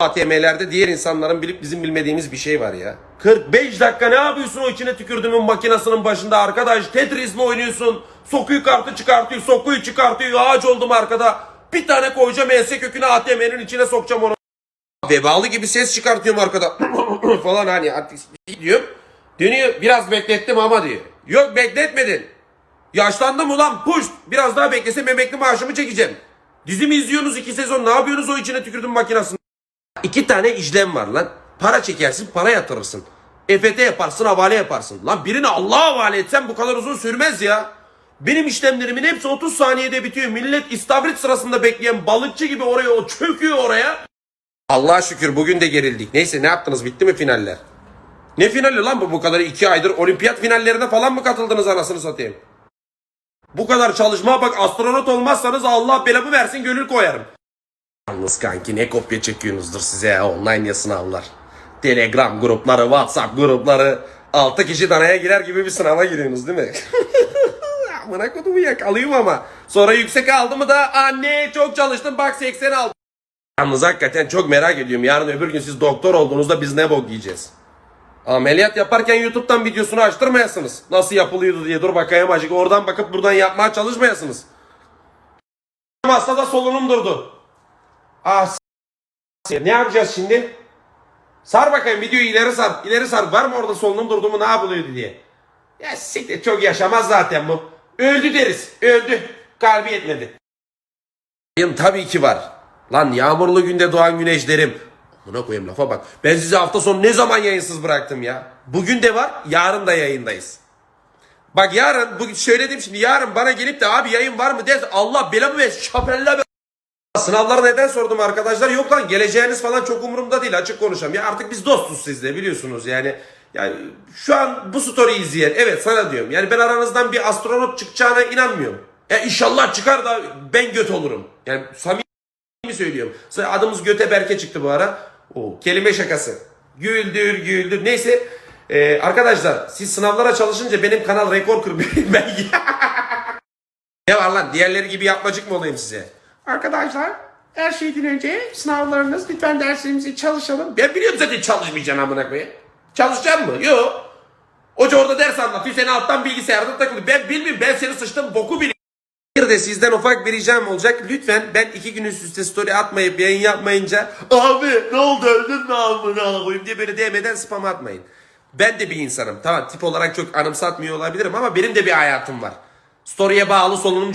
ATM'lerde diğer insanların bilip bizim bilmediğimiz bir şey var ya. 45 dakika ne yapıyorsun o içine tükürdüğümün makinesinin başında arkadaş? Tetris mi oynuyorsun? Sokuyu kartı çıkartıyor, sokuyu çıkartıyor. Ağaç oldum arkada. Bir tane koyacağım ense köküne ATM'nin içine sokacağım onu. Vebalı gibi ses çıkartıyorum arkada. falan hani artık diyorum. Dönüyor biraz beklettim ama diyor. Yok bekletmedin. Yaşlandım ulan puş. Biraz daha beklesem emekli maaşımı çekeceğim. Dizimi izliyorsunuz iki sezon. Ne yapıyorsunuz o içine tükürdüm makinesini? İki tane işlem var lan. Para çekersin, para yatırırsın. EFT yaparsın, havale yaparsın. Lan birini Allah'a havale etsen bu kadar uzun sürmez ya. Benim işlemlerimin hepsi 30 saniyede bitiyor. Millet istavrit sırasında bekleyen balıkçı gibi oraya o çöküyor oraya. Allah'a şükür bugün de gerildik. Neyse ne yaptınız bitti mi finaller? Ne finali lan bu bu kadar iki aydır olimpiyat finallerine falan mı katıldınız anasını satayım? Bu kadar çalışmaya bak astronot olmazsanız Allah belamı versin gönül koyarım. Yalnız kanki ne kopya çekiyorsunuzdur size ya online ya sınavlar. Telegram grupları, Whatsapp grupları. 6 kişi danaya girer gibi bir sınava giriyorsunuz değil mi? Amına kodumu yakalayayım ama. Sonra yüksek aldı mı da anne çok çalıştım bak 80 aldım. Yalnız hakikaten çok merak ediyorum. Yarın öbür gün siz doktor olduğunuzda biz ne bok yiyeceğiz? Ameliyat yaparken YouTube'dan videosunu açtırmayasınız. Nasıl yapılıyordu diye dur bakayım acık. Oradan bakıp buradan yapmaya çalışmayasınız. Hastada solunum durdu. Ah ne yapacağız şimdi? Sar bakayım videoyu ileri sar. İleri sar. Var mı orada solunum durdu mu ne yapılıyordu diye. Ya siktir çok yaşamaz zaten bu. Öldü deriz. Öldü. Kalbi yetmedi. Yayın tabii ki var. Lan yağmurlu günde doğan güneşlerim. Buna koyayım lafa bak. Ben sizi hafta sonu ne zaman yayınsız bıraktım ya? Bugün de var, yarın da yayındayız. Bak yarın, bugün söyledim şimdi yarın bana gelip de abi yayın var mı derse Allah belamı ver, şapella be. Sınavları neden sordum arkadaşlar? Yok lan geleceğiniz falan çok umurumda değil açık konuşayım. Ya artık biz dostuz sizle biliyorsunuz yani. Yani şu an bu story'i izleyen evet sana diyorum. Yani ben aranızdan bir astronot çıkacağına inanmıyorum. Ya inşallah çıkar da ben göt olurum. Yani samimi söylüyorum. Sonra adımız Göte Berke çıktı bu ara. O kelime şakası. Güldür güldür. Neyse Ee, arkadaşlar siz sınavlara çalışınca benim kanal rekor kırmıyor. ben ne var lan diğerleri gibi yapmacık mı olayım size? Arkadaşlar her şeyden önce sınavlarınız lütfen derslerimizi çalışalım. Ben biliyorum zaten çalışmayacaksın amına koyayım. Çalışacaksın mı? Yok. Hoca orada ders anlatıyor. Seni alttan bilgisayarda takılıyor. Ben bilmiyorum. Ben seni sıçtım boku biliyorum. Bir de sizden ufak bir ricam olacak. Lütfen ben iki gün üst üste story atmayıp yayın yapmayınca abi ne oldu öldün mü amına koyayım diye böyle DM'den spam atmayın. Ben de bir insanım. Tamam tip olarak çok anımsatmıyor olabilirim ama benim de bir hayatım var. Story'e bağlı solunum